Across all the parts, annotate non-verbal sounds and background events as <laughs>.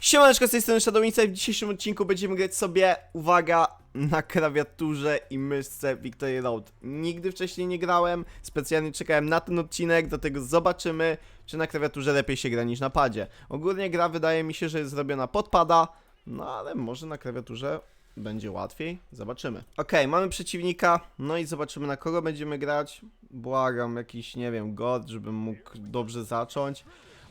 Siemaneczko, z tej strony Shadownica i w dzisiejszym odcinku będziemy grać sobie, uwaga, na klawiaturze i myszce Victory Road. Nigdy wcześniej nie grałem, specjalnie czekałem na ten odcinek, dlatego zobaczymy, czy na klawiaturze lepiej się gra niż na padzie. Ogólnie gra wydaje mi się, że jest zrobiona pod pada, no ale może na klawiaturze będzie łatwiej, zobaczymy. Okej, mamy przeciwnika, no i zobaczymy na kogo będziemy grać. Błagam, jakiś, nie wiem, god, żebym mógł dobrze zacząć.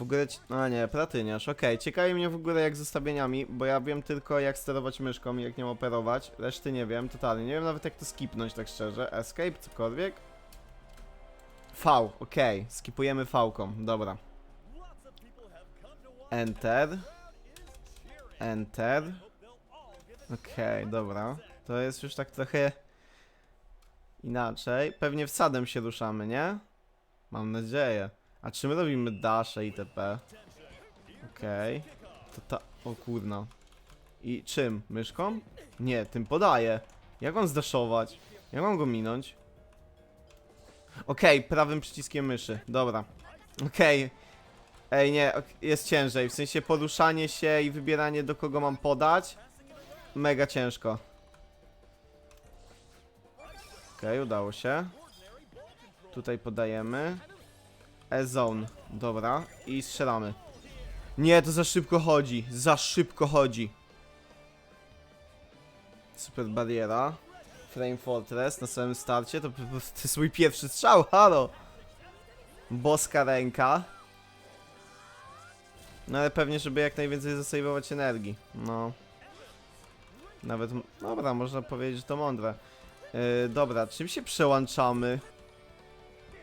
W ogóle, ci- a nie, platyniarz, okej, ciekawi mnie w ogóle jak z ustawieniami, bo ja wiem tylko jak sterować myszką i jak nią operować, reszty nie wiem, totalnie, nie wiem nawet jak to skipnąć tak szczerze, escape, cokolwiek. V, okej, skipujemy V-ką, dobra. Enter. Enter. Okej, dobra, to jest już tak trochę inaczej, pewnie wsadem się ruszamy, nie? Mam nadzieję. A czy my robimy dasze itp? Okej. To ta... O kurna. I czym? Myszką? Nie, tym podaję. Jak mam zdaszować? Jak mam go minąć? Okej, prawym przyciskiem myszy. Dobra. Okej. Ej, nie, jest ciężej. W sensie poruszanie się i wybieranie do kogo mam podać. Mega ciężko. Okej, udało się. Tutaj podajemy. E-zone. Dobra. I strzelamy. Nie, to za szybko chodzi. Za szybko chodzi. Super bariera. Frame Fortress na samym starcie. To, to jest mój pierwszy strzał. Halo. Boska ręka. No ale pewnie, żeby jak najwięcej zasejwować energii. No. Nawet, dobra, można powiedzieć, że to mądre. Yy, dobra, czym się przełączamy?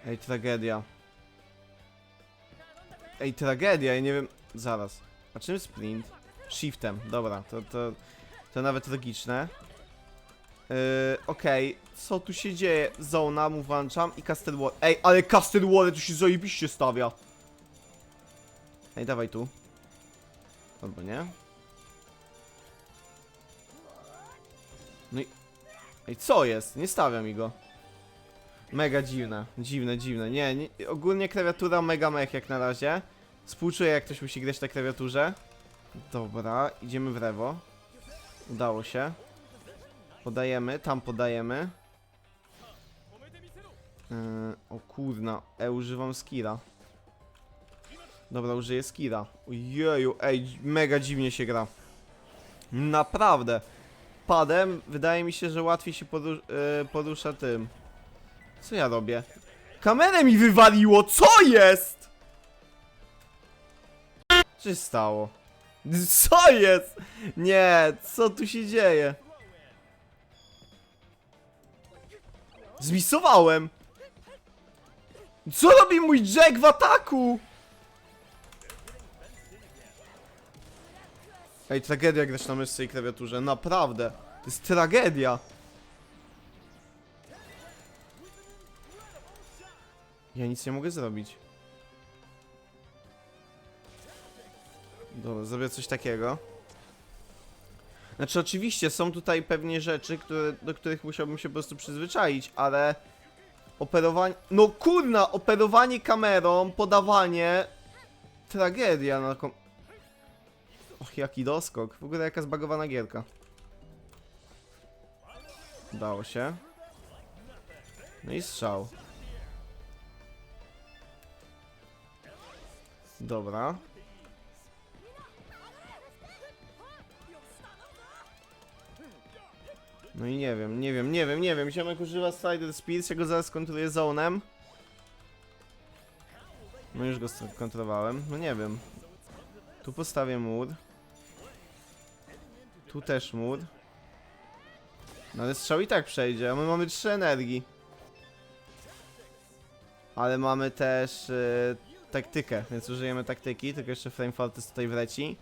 Ej, tragedia. Ej, tragedia, ja nie wiem. Zaraz. A czym sprint? Shiftem, dobra, to, to, to nawet tragiczne. Yy, Okej, co tu się dzieje? Zona mu włączam i Castle Wall. Ej, ale Castle Wall tu się zajebiście stawia. Ej, dawaj tu. Albo nie? No i... Ej, co jest? Nie stawia mi go. Mega dziwne, dziwne, dziwne. Nie, nie ogólnie klawiatura mega mech jak na razie. Współczuję jak ktoś musi grać na klawiaturze. Dobra, idziemy w lewo. Udało się. Podajemy, tam podajemy. Yy, o kurna, e, używam skilla. Dobra, użyję skilla. Ojeju, ej, mega dziwnie się gra. Naprawdę. Padem wydaje mi się, że łatwiej się poru yy, porusza tym. Co ja robię? Kamerę mi wywaliło, co jest? Co się stało? Co jest? Nie, co tu się dzieje? Zmisowałem! Co robi mój Jack w ataku? Ej, tragedia grać na myszce i klawiaturze, naprawdę. To jest tragedia. Ja nic nie mogę zrobić. Dobra, zrobię coś takiego. Znaczy, oczywiście są tutaj pewnie rzeczy, które, do których musiałbym się po prostu przyzwyczaić, ale operowanie. No kurna, operowanie kamerą, podawanie. Tragedia na kom... Och, jaki doskok. W ogóle jaka zbagowana gierka. Udało się. No i strzał. Dobra. No i nie wiem, nie wiem, nie wiem, nie wiem. Ziomek używa Slider Speed, ja go zaraz kontruję zonem. No już go skontrowałem. No nie wiem. Tu postawię mur. Tu też mur. No ale strzał i tak przejdzie, a my mamy trzy energii. Ale mamy też e, taktykę, więc użyjemy taktyki, tylko jeszcze Frame Fortress tutaj wleci.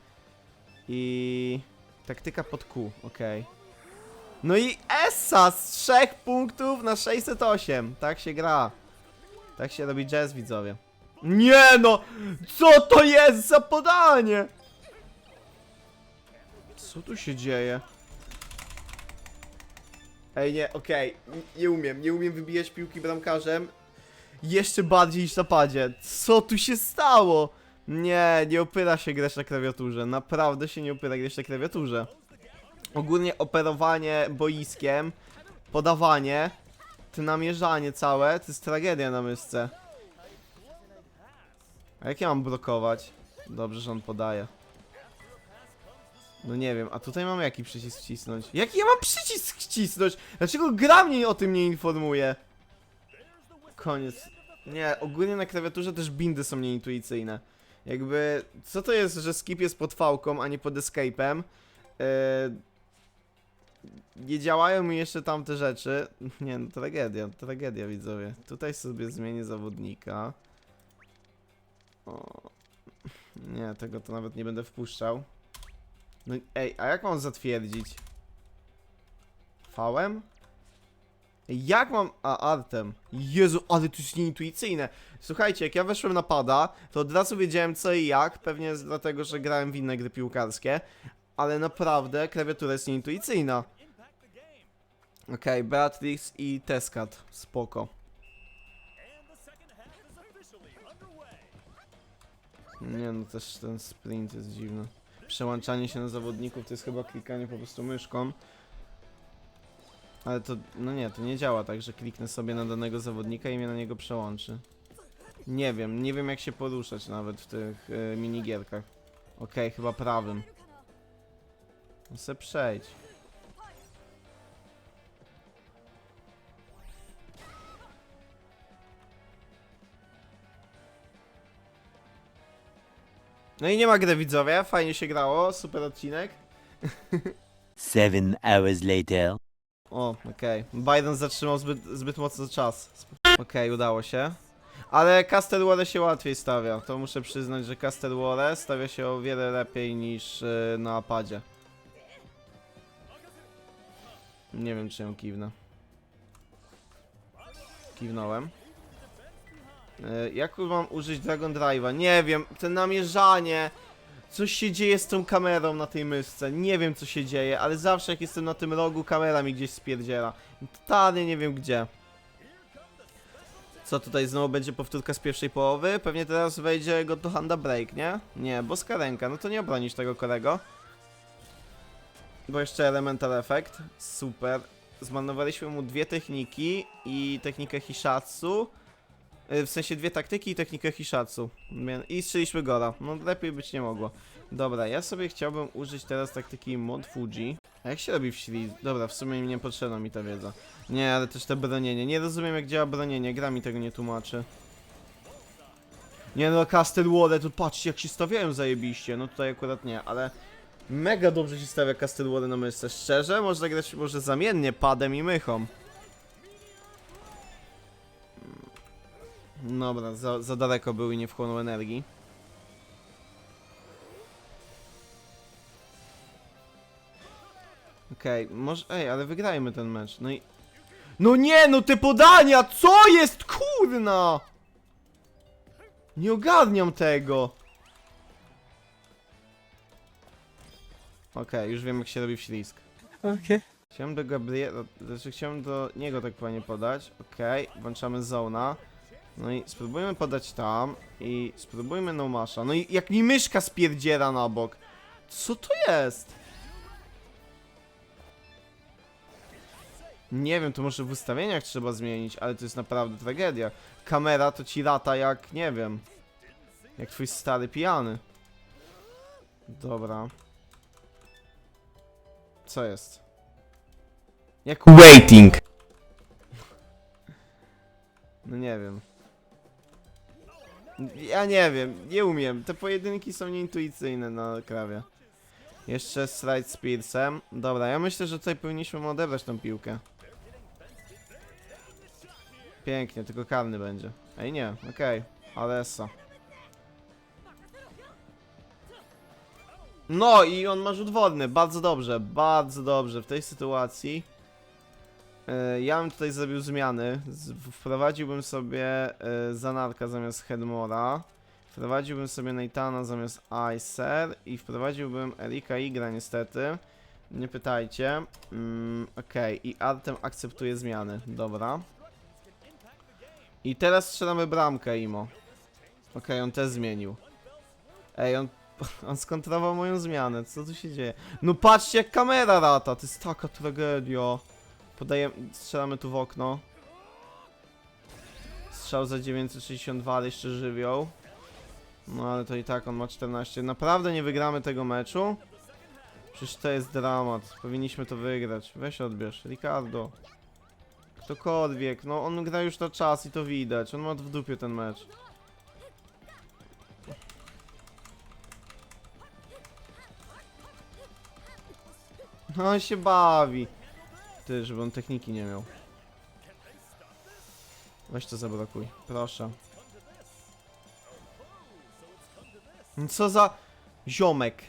I taktyka pod Q, okej. No i Essa z 3 punktów na 608. Tak się gra. Tak się robi jazz, widzowie. Nie no! Co to jest za podanie? Co tu się dzieje? Ej, nie, okej. Nie- Nie umiem, nie umiem wybijać piłki bramkarzem. Jeszcze bardziej niż na padzie. Co tu się stało? Nie, nie opyra się grać na klawiaturze. Naprawdę się nie opyra grać na klawiaturze. Ogólnie operowanie boiskiem, podawanie, to namierzanie całe, to jest tragedia na myszce. A jak ja mam blokować? Dobrze, że on podaje. No nie wiem, a tutaj mam jaki przycisk wcisnąć? Jaki ja mam przycisk wcisnąć? Dlaczego gra mnie o tym nie informuje? Koniec. Nie, ogólnie na klawiaturze też bindy są nieintuicyjne. Jakby, co to jest, że skip jest pod fałką, a nie pod escape'em? Eee, nie działają mi jeszcze tamte rzeczy. <laughs> Nie no, tragedia, tragedia widzowie. Tutaj sobie zmienię zawodnika. O, nie, tego to nawet nie będę wpuszczał. No ej, a jak mam zatwierdzić? Fałem? Jak mam... A, artem. Jezu, ale to jest nieintuicyjne. Słuchajcie, jak ja weszłem na pada, to od razu wiedziałem co i jak, pewnie dlatego, że grałem w inne gry piłkarskie, ale naprawdę klawiatura jest nieintuicyjna. Okej, Beatrix i Tescat, spoko. Nie no, też ten sprint jest dziwny. Przełączanie się na zawodników to jest chyba klikanie po prostu myszką. Ale to, no nie, to nie działa tak, że kliknę sobie na danego zawodnika i mnie na niego przełączy. Nie wiem, nie wiem jak się poruszać nawet w tych y, minigierkach. Okej, chyba prawym. No se. No i nie ma gry widzowie, fajnie się grało, super odcinek. <laughs> Seven hours later. O, okej. Biden zatrzymał zbyt, zbyt mocno czas. Okej, udało się. Ale Castle się łatwiej stawia. To muszę przyznać, że Castle stawia się o wiele lepiej niż yy, na padzie. Nie wiem, czy ją kiwnę. Kiwnąłem. Yy, jak mam użyć Dragon Drive'a? Nie wiem, te namierzanie. Coś się dzieje z tą kamerą na tej myszce. Nie wiem co się dzieje, ale zawsze jak jestem na tym rogu, kamera mi gdzieś spierdziela. Totalnie nie wiem gdzie. Co tutaj znowu będzie powtórka z pierwszej połowy? Pewnie teraz wejdzie go to Handa Break, nie? Nie, boska ręka, no to nie obronisz tego kolego. Bo jeszcze Elemental Effect, super. Zmarnowaliśmy mu dwie techniki i technikę Hishatsu. Y, W sensie dwie taktyki i technikę Hishatsu. I strzeliśmy Gora. No lepiej być nie mogło. Dobra, ja sobie chciałbym użyć teraz taktyki Mod Fuji. A jak się robi w Shri? Dobra, w sumie mi nie potrzebna mi ta wiedza. Nie, ale też te bronienie. Nie rozumiem jak działa bronienie, gra mi tego nie tłumaczy. Nie no, Castle Wall, to patrzcie jak się stawiają zajebiście. No tutaj akurat nie, ale... Mega dobrze się stawia Castle Wall na myszce. Szczerze, można grać może zamiennie padem i mychą. Dobra, za, za daleko był i nie wchłonął energii. Okej, może... Ej, ale wygrajmy ten mecz. No i... No nie, no te podania! Co jest, kurna? Nie ogarniam tego. Okej, już wiem jak się robi wślizg. Okay. Chciałem do Gabriela, znaczy chciałem do niego tak panie podać. Okej, włączamy zona. No i spróbujmy podać tam i spróbujmy no masza. No i jak mi myszka spierdziera na bok. Co to jest? Nie wiem, to może w ustawieniach trzeba zmienić, ale to jest naprawdę tragedia. Kamera to ci lata jak, nie wiem, jak twój stary pijany. Dobra. Co jest? Jak waiting. <laughs> No nie wiem. Ja nie wiem, nie umiem. Te pojedynki są nieintuicyjne na krawie. Jeszcze slide z Piersem. Dobra, ja myślę, że tutaj powinniśmy odebrać tą piłkę. Pięknie, tylko karny będzie. Ej nie, okej. Alessa. No i on ma rzut wolny, bardzo dobrze, bardzo dobrze w tej sytuacji. E, Ja bym tutaj zrobił zmiany. Wprowadziłbym sobie e, Zanarka zamiast Headmora. Wprowadziłbym sobie Nathana zamiast Icer. I wprowadziłbym Erika Igra niestety. Nie pytajcie. Mm, i Artem akceptuje zmiany. Dobra. I teraz strzelamy bramkę, Imo. Okej, on też zmienił. Ej, on, <laughs> on skontrował moją zmianę, co tu się dzieje? No patrzcie jak kamera lata, to jest taka tragedia. Podaję, strzelamy tu w okno. Strzał za 962, ale jeszcze żywioł. No ale to i tak on ma 14. Naprawdę nie wygramy tego meczu? Przecież to jest dramat. Powinniśmy to wygrać. Weź odbierz. Ricardo. Ktokolwiek. No on gra już na czas i to widać. On ma w dupie ten mecz. No on się bawi. Ty, żeby on techniki nie miał. Weź to zablokuj. Proszę. No Co za ziomek.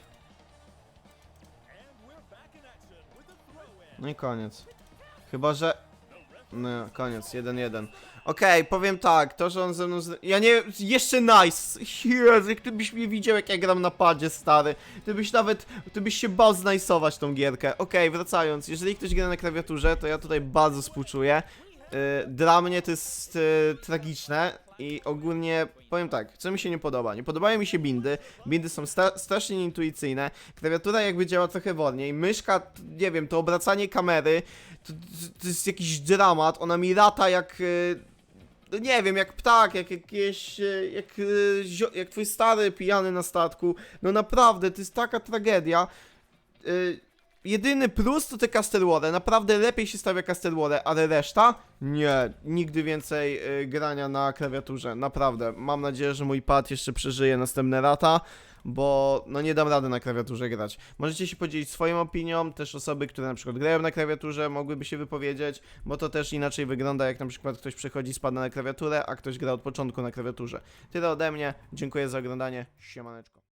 No i koniec. Chyba, że... No, koniec, 1-1. Okej, powiem tak, to, że on ze mną... Ja nie... Jeszcze nice! Jezu, jak ty byś mnie widział, jak ja gram na padzie, stary. Ty byś nawet... Ty byś się bał znajsować tą gierkę. Okej, wracając. Jeżeli ktoś gra na klawiaturze, to ja tutaj bardzo współczuję. Yy, dla mnie to jest yy, tragiczne i ogólnie powiem tak, co mi się nie podoba. Nie podobają mi się bindy. Bindy są sta strasznie nieintuicyjne. Klawiatura jakby działa trochę wolniej. Myszka, nie wiem, to obracanie kamery to, to, jest jakiś dramat. Ona mi lata jak. Yy, no nie wiem, jak ptak, jak jakieś. yy, Jak, zio- jak twój stary pijany na statku. No naprawdę, to jest taka tragedia. Jedyny plus to te Castleware. Naprawdę lepiej się stawia Castleware, ale reszta? Nie, nigdy więcej y, grania na klawiaturze. Naprawdę. Mam nadzieję, że mój pad jeszcze przeżyje następne lata, bo no nie dam rady na klawiaturze grać. Możecie się podzielić swoją opinią, też osoby, które na przykład grają na klawiaturze mogłyby się wypowiedzieć, bo to też inaczej wygląda, jak na przykład ktoś przychodzi, spada na klawiaturę, a ktoś gra od początku na klawiaturze. Tyle ode mnie, dziękuję za oglądanie, siemaneczko.